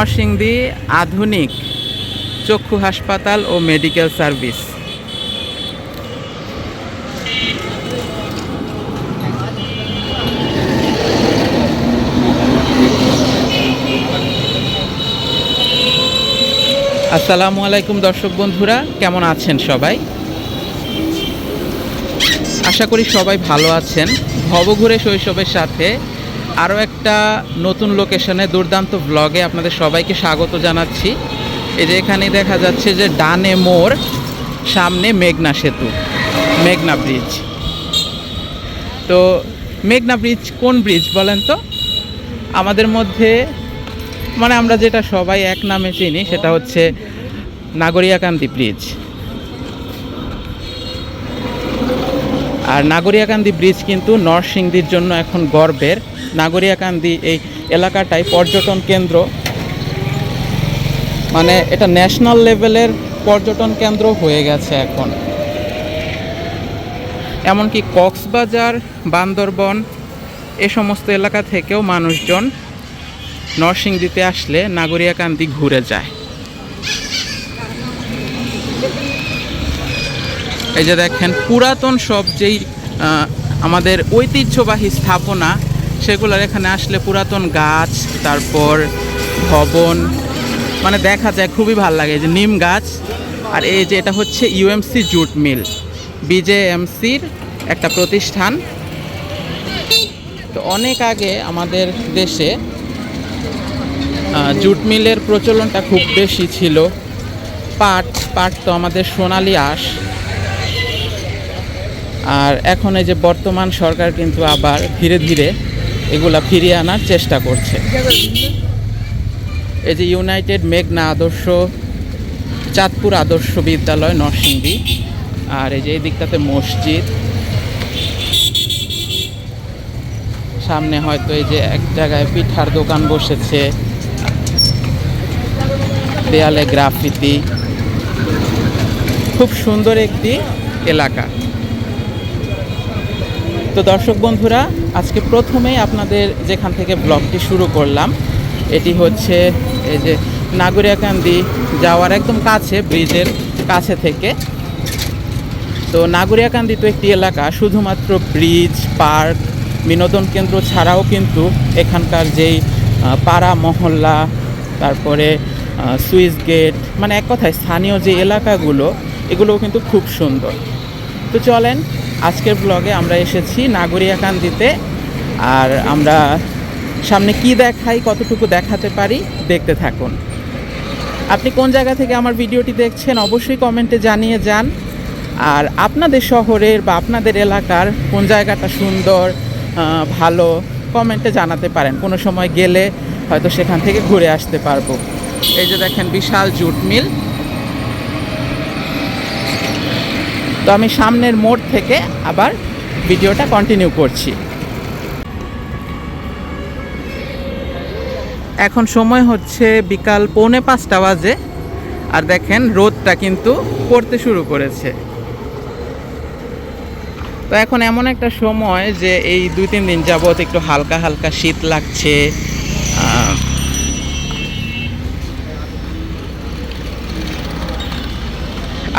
নরসিংদী আধুনিক চক্ষু হাসপাতাল ও মেডিকেল সার্ভিস। আসসালামু আলাইকুম দর্শক বন্ধুরা, কেমন আছেন সবাই? আশা করি সবাই ভালো আছেন। ভবঘুরে শৈশবের সাথে আরও একটা নতুন লোকেশনে দুর্দান্ত ব্লগে আপনাদের সবাইকে স্বাগত জানাচ্ছি। এই যে এখানে দেখা যাচ্ছে যে ডানে মোড়, সামনে মেঘনা সেতু, মেঘনা ব্রিজ তো মেঘনা ব্রিজ কোন ব্রিজ বলেন তো? আমাদের মধ্যে মানে আমরা যেটা সবাই এক নামে চিনি, সেটা হচ্ছে নাগরিয়াকান্দি ব্রিজ আর নাগরিয়াকান্দি ব্রিজ কিন্তু নরসিংদীর জন্য এখন গর্বের। নাগরিয়াকান্দি এই এলাকাটাই পর্যটন কেন্দ্র। মানে এটা ন্যাশনাল লেভেলের পর্যটন কেন্দ্র হয়ে গেছে এখন। এমনকি কক্সবাজার, বান্দরবন এ সমস্ত এলাকা থেকেও মানুষজন নরসিংদীতে আসলে নাগরিয়াকান্দি ঘুরে যায়। এই যে দেখেন, পুরাতন সব যেই আমাদের ঐতিহ্যবাহী স্থাপনা সেগুলোর এখানে আসলে পুরাতন গাছ, তারপর ভবন মানে দেখা যায় খুবই ভালো লাগে। যে নিম গাছ আর এই যে এটা হচ্ছে ইউএমসি জুট মিল বিজেএমসির একটা প্রতিষ্ঠান। তো অনেক আগে আমাদের দেশে জুট মিলের প্রচলনটা খুব বেশি ছিল। পাট পাট তো আমাদের সোনালি আঁশ। আর এখন এই যে বর্তমান সরকার কিন্তু আবার ধীরে ধীরে এগুলা ফিরিয়ে আনার চেষ্টা করছে। এই যে ইউনাইটেড মেঘনা আদর্শ, চাঁদপুর আদর্শ বিদ্যালয়, নরসিংদী, আর এই যে এই দিকটাতে মসজিদ। সামনে হয়তো এই যে এক জায়গায় পিঠার দোকান বসেছে। দেয়ালে গ্রাফিতি। খুব সুন্দর একটি এলাকা। তো দর্শক বন্ধুরা, আজকে প্রথমেই আপনাদের যেখান থেকে ব্লগটি শুরু করলাম, এটি হচ্ছে এই যে নাগরিয়াকান্দি যাওয়ার একদম কাছে, ব্রিজের কাছে থেকে। তো নাগরিয়াকান্দি তো একটি এলাকা, শুধুমাত্র ব্রিজ, পার্ক, বিনোদন কেন্দ্র ছাড়াও কিন্তু এখানকার যেই পাড়া মহল্লা, তারপরে সুইস গেট মানে এক কথায় স্থানীয় যে এলাকাগুলো, এগুলোও কিন্তু খুব সুন্দর। তো চলেন আজকের ব্লগে আমরা এসেছি নাগরিয়াকান্দিতে আর আমরা সামনে কি দেখাই, কতটুকু দেখাতে পারি, দেখতে থাকুন। আপনি কোন জায়গা থেকে আমার ভিডিওটি দেখছেন, অবশ্যই কমেন্টে জানিয়ে যান। আর আপনাদের শহরের বা আপনাদের এলাকার কোন জায়গাটা সুন্দর ভালো, কমেন্টে জানাতে পারেন। কোনো সময় গেলে হয়তো সেখান থেকে ঘুরে আসতে পারব। এই যে দেখেন বিশাল জুট মিল। তো আমি সামনের মোড় থেকে আবার ভিডিওটা কন্টিনিউ করছি। এখন সময় হচ্ছে বিকাল পৌনে পাঁচটা বাজে। আর দেখেন, রোদটা কিন্তু পড়তে শুরু করেছে। তো এখন এমন একটা সময় যে এই দুই তিন দিন যাবত একটু হালকা হালকা শীত লাগছে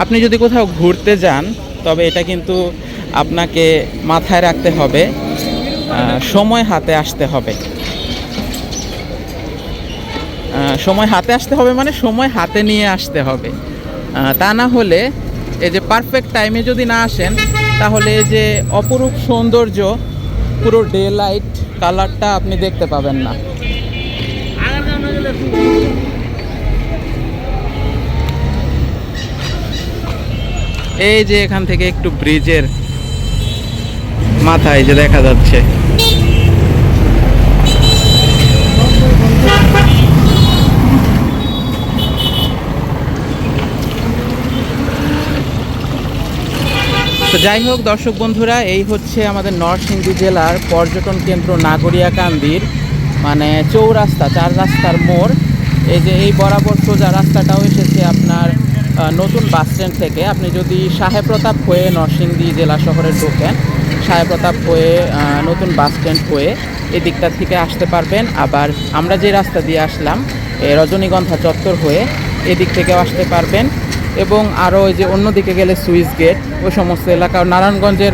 আপনি যদি কোথাও ঘুরতে যান, তবে এটা কিন্তু আপনাকে মাথায় রাখতে হবে সময় হাতে আসতে হবে। সময় হাতে আসতে হবে মানে সময় হাতে নিয়ে আসতে হবে। তা না হলে এই যে পারফেক্ট টাইমে যদি না আসেন, তাহলে এই যে অপরূপ সৌন্দর্য, পুরো ডে লাইট কালারটা আপনি দেখতে পাবেন না। এই যে এখান থেকে একটু ব্রিজের মাথায় যে দেখা যাচ্ছে। তো যাই হোক, দর্শক বন্ধুরা, এই হচ্ছে আমাদের নরসিংদী জেলার পর্যটন কেন্দ্র নাগরিয়াকান্দির মানে চৌরাস্তা, চার রাস্তার মোড়। এই যে এই বরাবর সোজা রাস্তাটাও এসেছে আপনার নতুন বাস স্ট্যান্ড থেকে আপনি যদি সাহেব প্রতাপ হয়ে নরসিংদী জেলা শহরে ঢোকেন সাহেব প্রতাপ হয়ে নতুন বাস স্ট্যান্ড হয়ে এই দিকটা থেকে আসতে পারবেন। আবার আমরা যে রাস্তা দিয়ে আসলাম রজনীগন্ধা চত্বর হয়ে এদিক থেকেও আসতে পারবেন। এবং আরও ওই যে অন্যদিকে গেলে সুইস গেট, ওই সমস্ত এলাকা, নারায়ণগঞ্জের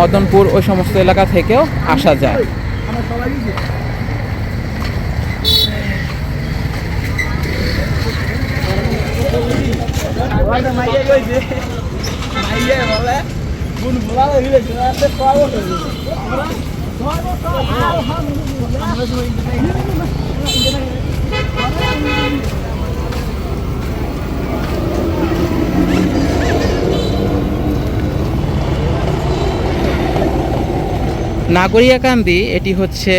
মদনপুর, ওই সমস্ত এলাকা থেকেও আসা যায়। নাগরিয়াকান্দি এটি হচ্ছে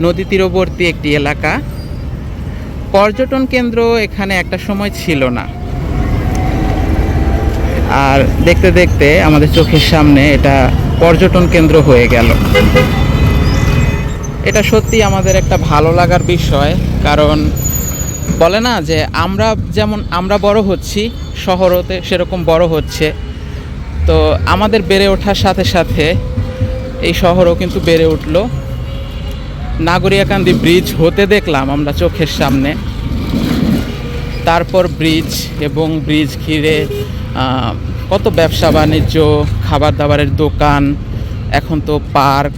নদী তীরবর্তী একটি এলাকা। পর্যটন কেন্দ্র এখানে একটা সময় ছিল না। আর দেখতে দেখতে আমাদের চোখের সামনে এটা পর্যটন কেন্দ্র হয়ে গেল। এটা সত্যি আমাদের একটা ভালো লাগার বিষয়, কারণ বলে না যে আমরা যেমন আমরা বড় হচ্ছি, শহরতে সেরকম বড় হচ্ছে। তো আমাদের বেড়ে ওঠার সাথে সাথে এই শহরও কিন্তু বেড়ে উঠল। নাগরিয়াকান্দি ব্রিজ হতে দেখলাম আমরা চোখের সামনে। তারপর ব্রিজ এবং ব্রিজ ঘিরে কত ব্যবসা বাণিজ্য খাবার দাবারের দোকান, এখন তো পার্ক,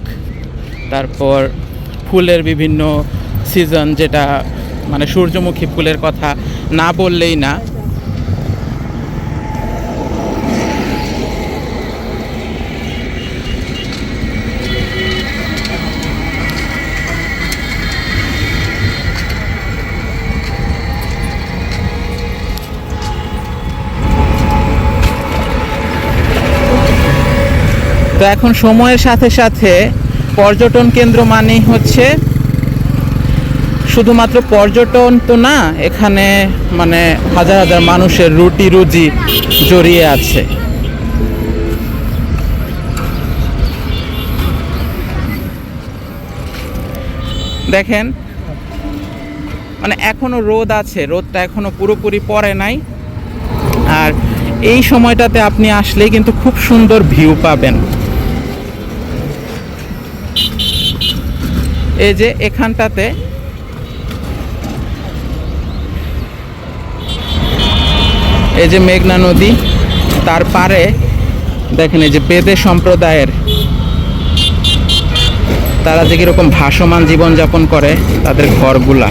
তারপর ফুলের বিভিন্ন সিজন যেটা মানে সূর্যমুখী ফুলের কথা না বললেই না। এখন সময়ের সাথে সাথে পর্যটন কেন্দ্র মানেই হচ্ছে শুধুমাত্র পর্যটন তো না, এখানে মানে হাজার হাজার মানুষের রুটি রুজি জড়িয়ে আছে। দেখেন মানে এখনও রোদ আছে, রোদটা এখনও পুরোপুরি পড়ে নাই। আর এই সময়টাতে আপনি আসলেই কিন্তু খুব সুন্দর ভিউ পাবেন। এই যে এখানটাতে এই যে মেঘনা নদী, তার পারে দেখেন এই যে বেদে সম্প্রদায়ের তারা যে কীরকম ভাসমান জীবনযাপন করে তাদের ঘরগুলা।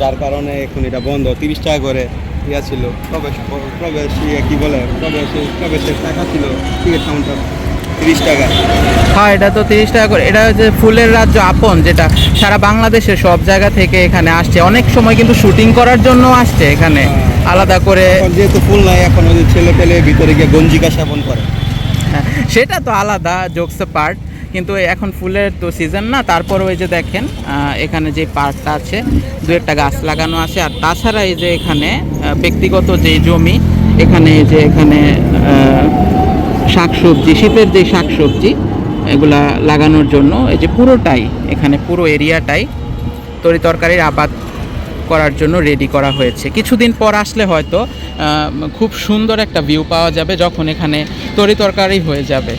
যার কারণে এখন এটা বন্ধ তিরিশ টাকা করে ইয়া ছিল। প্রবেশ প্রবেশ ইয়ে কি বলে? প্রবেশ প্রবেশের টাকা ছিল টিকিট কাউন্টার তিরিশ টাকা। হ্যাঁ এটা তো তিরিশ টাকা করে। এটা হচ্ছে ফুলের রাজ্য আপন যেটা সারা বাংলাদেশের সব জায়গা থেকে এখানে আসছে। অনেক সময় কিন্তু শুটিং করার জন্য আসছে এখানে আলাদা করে। যেহেতু ফুল নাই এখন ওই ছেলে পেলে ভিতরে গিয়ে গঞ্জিকা সেবন করে। হ্যাঁ, সেটা তো আলাদা জোকস পার্ট কিন্তু এখন ফুলের তো সিজন না তারপর ওই যে দেখেন এখানে যে পার্কটা আছে, দু একটা গাছ লাগানো আছে, আর তাছাড়া এই যে এখানে ব্যক্তিগত যে জমি, এখানে যে এখানে শাকসবজি, শীতের যে শাকসবজি, এগুলা লাগানোর জন্য এই যে পুরোটাই, এখানে পুরো এরিয়াটাই তরি তরকারির আবাদ করার জন্য রেডি করা হয়েছে। কিছুদিন পর আসলে হয়তো খুব সুন্দর একটা ভিউ পাওয়া যাবে যখন এখানে তরি তরকারি হয়ে যাবে।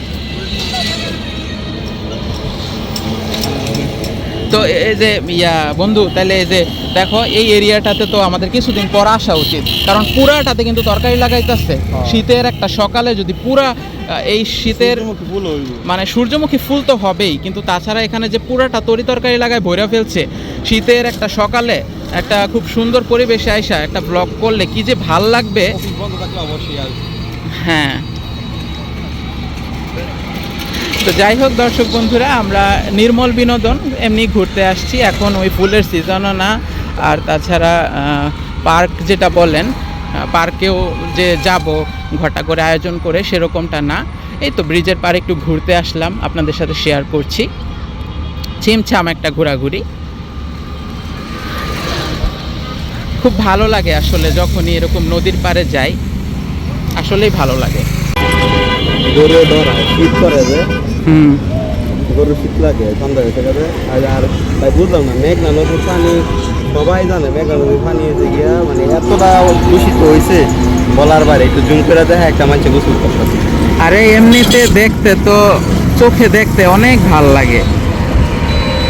তো এই যে ইয়া বন্ধু তাহলে এই যে দেখো এই এরিয়াটাতে তো আমাদের কিছুদিন পর আসা উচিত। কারণ পুরাটাতে কিন্তু তরকারি লাগাইতেছে। শীতের একটা সকালে যদি পুরা এই শীতের মানে সূর্যমুখী ফুল তো হবেই কিন্তু তাছাড়া এখানে যে পুরাটা তরি তরকারি লাগায় ভৈরা ফেলছে শীতের একটা সকালে একটা খুব সুন্দর পরিবেশে আইসা একটা ব্লগ করলে কি যে ভালো লাগবে? হ্যাঁ। তো যাই হোক দর্শক বন্ধুরা, আমরা নির্মল বিনোদন এমনি ঘুরতে আসছি। এখন ওই ফুলের সিজনও না, আর তাছাড়া পার্ক যেটা বলেন পার্কেও যে যাব, ঘটা করে আয়োজন করে সেরকমটা না। এই তো ব্রিজের পাড়ে একটু ঘুরতে আসলাম, আপনাদের সাথে শেয়ার করছি। ছিমছাম একটা ঘোরাঘুরি। খুব ভালো লাগে আসলে যখনই এরকম নদীর পাড়ে যাই, আসলেই ভালো লাগে। হুম। গরু শীত লাগে সন্ধ্যা হয়ে গেছে আর তাই বুঝলাম না মেঘনা নদীর পানি সবাই জানে মেঘনা নদীর পানি হয়েছে গিয়া মানে এতটা দূষিত হয়েছে বলার বাইরে একটু জুম করে দেখা একটা মানুষ গোসল করতেছে। আরে এমনিতে দেখতে তো চোখে দেখতে অনেক ভালো লাগে।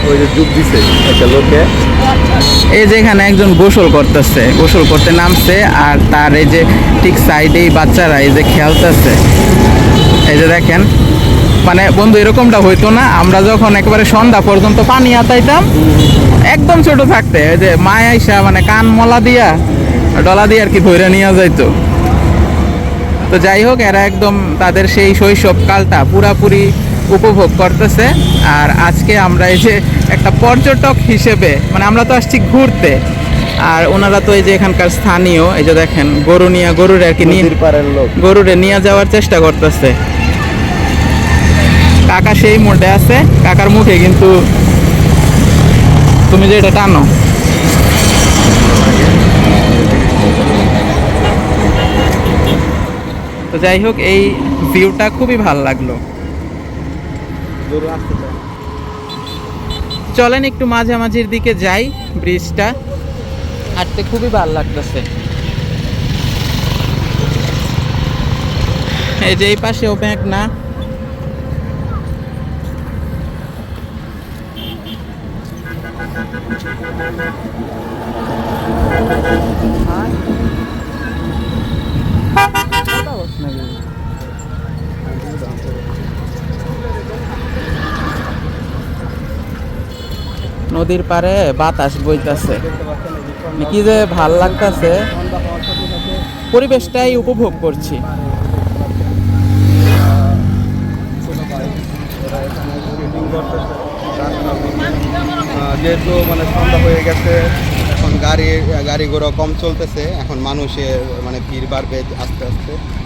ওই যে ডুব দিছে একটা লোকে এই যে এখানে একজন গোসল করতেছে গোসল করতে নামছে আর তার এই যে ঠিক সাইডেই বাচ্চারা এই যে খেলতেছে। এই যে দেখেন মানে বন্ধু এরকমটা হইতো না। আমরা যখন একেবারে সন্ধ্যা পর্যন্ত পানি আতাইতাম একদম ছোট থাকতে ওই যে মায় আইসা মানে কান মলা দিয়া ডলা দিয়ে আর কি ধরে নিয়ে যাইতো। তো যাই হোক এরা একদম তাদের সেই শৈশব কালটা পুরাপুরি উপভোগ করতেছে। আর আজকে আমরা এই যে একটা পর্যটক হিসেবে মানে আমরা তো আসছি ঘুরতে আর ওনারা তো এই যে এখানকার স্থানীয় এই যে দেখেন গরু নিয়ে গরুর আর কি নিয়ে গরুরে নিয়ে যাওয়ার চেষ্টা করতেছে। কাকা সেই মোড়ে আছে। কাকার মুখে কিন্তু তুমি যে এটা টানো। তো যাই হোক, এই ভিউটা খুবই ভালো লাগল। চলেন একটু মাঝামাঝির দিকে যাই ব্রিজটা। হাঁটতে খুবই ভালো লাগতেছে। এই যে এই পাশেও ব্যাগ না। নদীর পারে বাতাস বইতাছে। সন্ধ্যা- কি যে ভালো লাগতাছে। পরিবেশটাই উপভোগ করছি। যেহেতু মানে সন্ধ্যা হয়ে গেছে, এখন গাড়ি গাড়ি ঘোড়া কম চলতেছে, এখন মানুষের মানে ভিড় বাড়বে আস্তে আস্তে।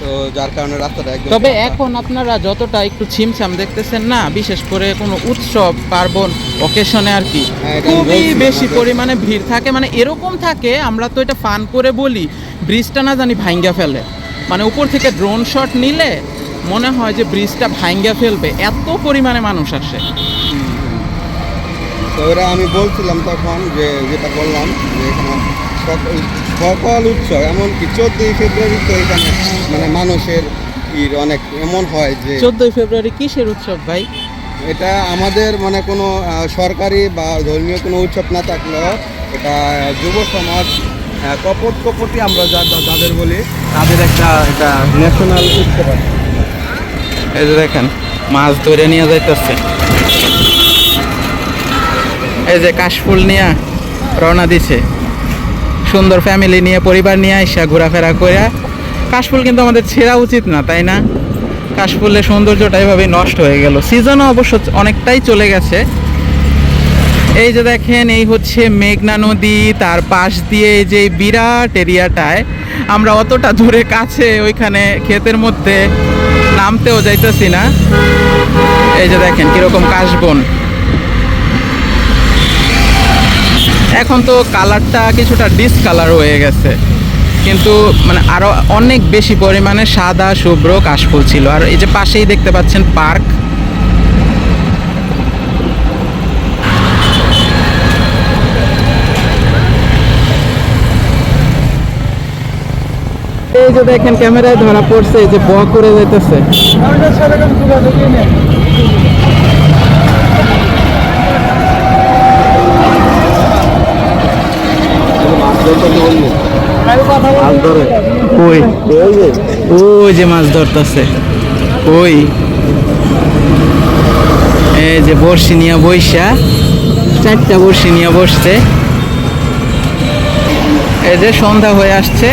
তো যার কারণে রাস্তাটা একদম তবে এখন আপনারা যতটা একটু ছিমছাম দেখতেছেন না বিশেষ করে কোনো উৎসব পার্বণ অকেশনে আর কি হ্যাঁ, খুবই বেশি। পরিমাণে ভিড় থাকে। মানে এরকম থাকে আমরা তো এটা ফান করে বলি ব্রিজটা না জানি ভাঙ্গা ফেলে। মানে উপর থেকে ড্রোন শট নিলে মনে হয় যে ব্রিজটা ভাঙ্গা ফেলবে এত পরিমাণে মানুষ আসে। তো ওরা আমি বলছিলাম তখন যে যেটা বললাম যে এখানে সকল উৎসব এমনকি চোদ্দই ফেব্রুয়ারি তো এখানে মানে মানুষের ভিড় অনেক এমন হয় যে চোদ্দই ফেব্রুয়ারি কিসের উৎসব ভাই? এটা আমাদের মানে কোনো সরকারি বা ধর্মীয় কোনো উৎসব না থাকলেও এটা যুব সমাজ কপট কপটি আমরা যাদের বলি তাদের একটা এটা ন্যাশনাল উৎসব আছে। এই যে দেখেন মাছ ধরে নিয়ে যাইতেছে। এই যে কাশফুল নিয়ে রওনা দিছে। সুন্দর ফ্যামিলি নিয়ে, পরিবার নিয়ে আইসা ঘোরাফেরা করে। কাশফুল কিন্তু আমাদের ছেঁড়া উচিত না, তাই না? কাশফুলের সৌন্দর্যটা এভাবেই নষ্ট হয়ে গেল। সিজনও অবশ্য অনেকটাই চলে গেছে। এই যে দেখেন, এই হচ্ছে মেঘনা নদী, তার পাশ দিয়ে যে বিরাট এরিয়াটায়। আমরা অতটা দূরে কাছে ওইখানে ক্ষেতের মধ্যে নামতেও যাইতেছি না। এই যে দেখেন কীরকম কাশবন। এখন তো কালারটা কিছুটা ডিসকালার হয়ে গেছে। কিন্তু মানে আরও অনেক বেশি পরিমাণে সাদা, শুভ্র, কাশফুল ছিল। আর এই যে পাশেই দেখতে পাচ্ছেন পার্ক। এই যে দেখেন, ক্যামেরায় ধরা পড়ছে, এই যে ব করে যাইতেছে। যে মাছ ধরতেছে। এই যে বড়শি নিয়ে বইসা চারটা বড়শি নিয়ে বসছে এই যে সন্ধ্যা হয়ে আসছে।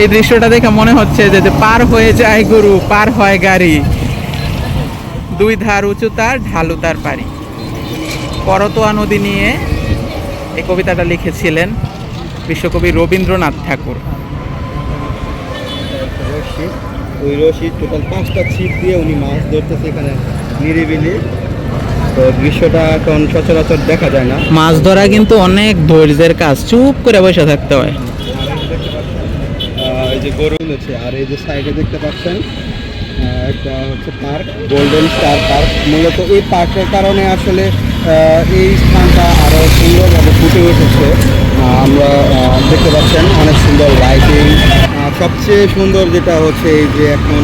এই দৃশ্যটা দেখে মনে হচ্ছে যে পার হয়ে যায় গরু, পার হয় গাড়ি। দুই ধার উঁচু তার ঢালু তার পারি করতোয়া নদী নিয়ে এই কবিতাটা লিখেছিলেন বিশ্বকবি রবীন্দ্রনাথ ঠাকুর। ওই রশি টোটাল পাঁচটা ছিপ দিয়ে উনি মাছ ধরতেছে এখানে নিরিবিলি। তো দৃশ্যটা এখন সচরাচর দেখা যায় না। মাছ ধরা কিন্তু অনেক ধৈর্যের কাজ চুপ করে বসে থাকতে হয়। এই যে গরু আছে আর এই যে সাইডে দেখতে পাচ্ছেন একটা হচ্ছে পার্ক গোল্ডেন স্টার পার্ক মূলত এই পার্কের কারণে আসলে এই স্থানটা আরও সুন্দরভাবে ফুটে উঠেছে। আমরা দেখতে পাচ্ছেন অনেক সুন্দর লাইটিং সবচেয়ে সুন্দর যেটা হচ্ছে এই যে এখন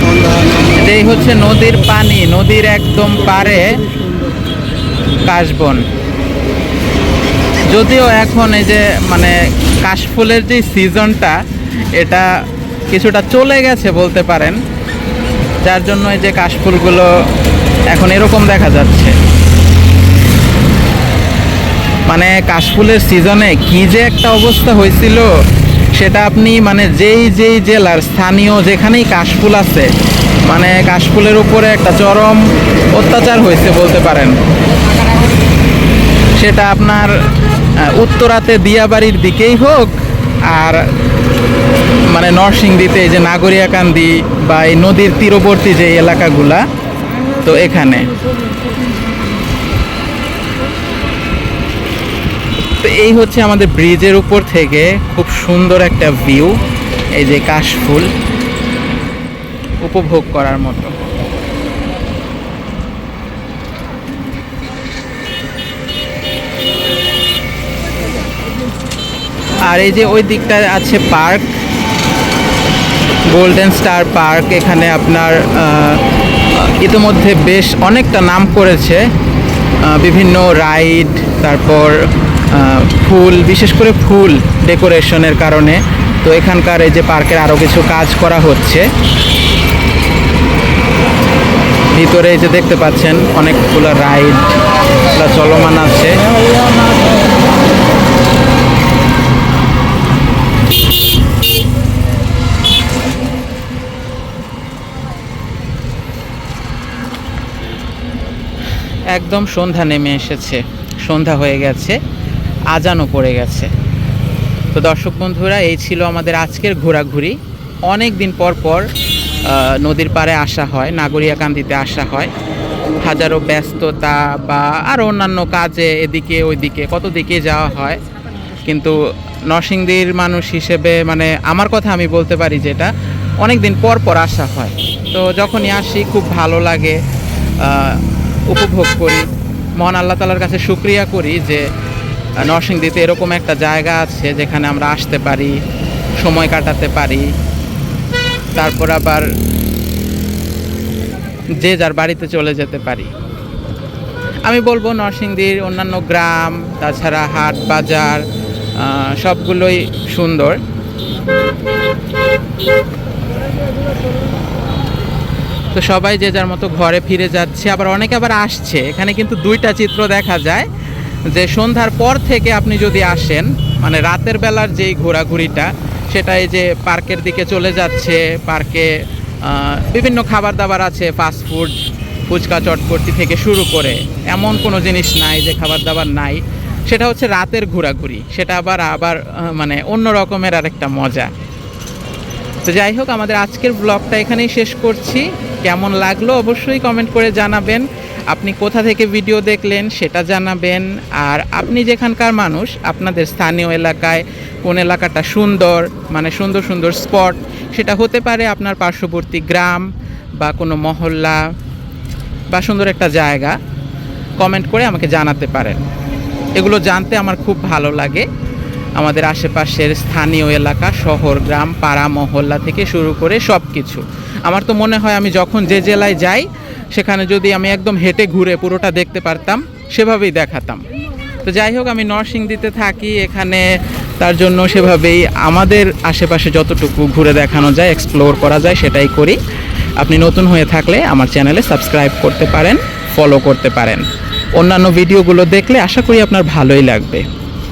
সন্ধ্যা এটাই হচ্ছে নদীর পানি, নদীর একদম পারে কাশবন। যদিও এখন এই যে মানে কাশফুলের যে সিজনটা এটা কিছুটা চলে গেছে বলতে পারেন। যার জন্য এই যে কাশফুলগুলো এখন এরকম দেখা যাচ্ছে। মানে কাশফুলের সিজনে কি যে একটা অবস্থা হয়েছিল, সেটা আপনি মানে যেই যেই জেলার স্থানীয় যেখানেই কাশফুল আছে মানে কাশফুলের উপরে একটা চরম অত্যাচার হয়েছে বলতে পারেন। সেটা আপনার উত্তরাতে দিয়াবাড়ির দিকেই হোক আর মানে নরসিংদীতে এই যে নাগরিয়াকান্দি বা এই নদীর তীরবর্তী যে এলাকাগুলা, তো এখানে। তো এই হচ্ছে আমাদের ব্রিজের উপর থেকে খুব সুন্দর একটা ভিউ, এই যে কাশফুল উপভোগ করার মতো। আর এই যে ওই দিকটা আছে পার্ক গোল্ডেন স্টার পার্ক এখানে আপনার ইতিমধ্যে বেশ অনেকটা নাম করেছে। বিভিন্ন রাইড, তারপর ফুল, বিশেষ করে ফুল ডেকোরেশনের কারণে। তো এখানকার এই যে পার্কের আরও কিছু কাজ করা হচ্ছে। ভিতরে এই যে দেখতে পাচ্ছেন অনেকগুলো রাইড চলমান আছে। একদম সন্ধ্যা নেমে এসেছে। সন্ধ্যা হয়ে গেছে, আজানও পড়ে গেছে। তো দর্শক বন্ধুরা, এই ছিল আমাদের আজকের ঘোরাঘুরি। অনেক দিন পর পর নদীর পাড়ে আসা হয়, নাগরিয়াকান্দিতে আসা হয়। হাজারো ব্যস্ততা বা আরও অন্যান্য কাজে এদিকে ওইদিকে, কত দিকে যাওয়া হয়। কিন্তু নরসিংদীর মানুষ হিসেবে মানে আমার কথা আমি বলতে পারি যেটা অনেক দিন পর পর আসা হয়। তো যখনই আসি, খুব ভালো লাগে। উপভোগ করি। মহান আল্লাহ তালার কাছে শুক্রিয়া করি যে, নরসিংদীতে এরকম একটা জায়গা আছে যেখানে আমরা আসতে পারি, সময় কাটাতে পারি। তারপর আবার যে যার বাড়িতে চলে যেতে পারি। আমি বলব নরসিংদীর অন্যান্য গ্রাম, তাছাড়া হাট, বাজার সবগুলোই সুন্দর। তো সবাই যে যার মতো ঘরে ফিরে যাচ্ছে, আবার অনেকে আবার আসছে। এখানে কিন্তু দুইটা চিত্র দেখা যায়, যে সন্ধ্যার পর থেকে আপনি যদি আসেন মানে রাতের বেলার যেই ঘোরাঘুরিটা, সেটা এই যে পার্কের দিকে চলে যাচ্ছে, পার্কে বিভিন্ন খাবার দাবার আছে ফাস্ট ফুড ফুচকা, চটপটি থেকে শুরু করে, এমন কোনো জিনিস নাই যে খাবার দাবার নাই। সেটা হচ্ছে রাতের ঘোরাঘুরি, সেটা আবার আবার মানে অন্য রকমের আরেকটা মজা। তো যাই হোক, আমাদের আজকের ব্লগটা এখানেই শেষ করছি। কেমন লাগল অবশ্যই কমেন্ট করে জানাবেন। আপনি কোথা থেকে ভিডিও দেখলেন সেটা জানাবেন। আর আপনি যেখানকার মানুষ, আপনাদের স্থানীয় এলাকায় কোন এলাকাটা সুন্দর মানে সুন্দর সুন্দর স্পট সেটা হতে পারে আপনার পার্শ্ববর্তী গ্রাম বা কোনো মহল্লা বা সুন্দর একটা জায়গা কমেন্ট করে আমাকে জানাতে পারেন। এগুলো জানতে আমার খুব ভালো লাগে। আমাদের আশেপাশের স্থানীয় এলাকা, শহর, গ্রাম, পাড়া, মহল্লা থেকে শুরু করে সব কিছু আমার তো মনে হয় আমি যখন যে জেলায় যাই, সেখানে যদি আমি একদম হেঁটে ঘুরে পুরোটা দেখতে পারতাম, সেভাবেই দেখাতাম। তো যাই হোক, আমি নরসিংদীতে থাকি, এখানে তার জন্য সেভাবেই আমাদের আশেপাশে যতটুকু ঘুরে দেখানো যায় এক্সপ্লোর করা যায়, সেটাই করি। আপনি নতুন হয়ে থাকলে আমার চ্যানেলে সাবস্ক্রাইব করতে পারেন ফলো করতে পারেন। অন্যান্য ভিডিওগুলো দেখলে আশা করি আপনার ভালোই লাগবে।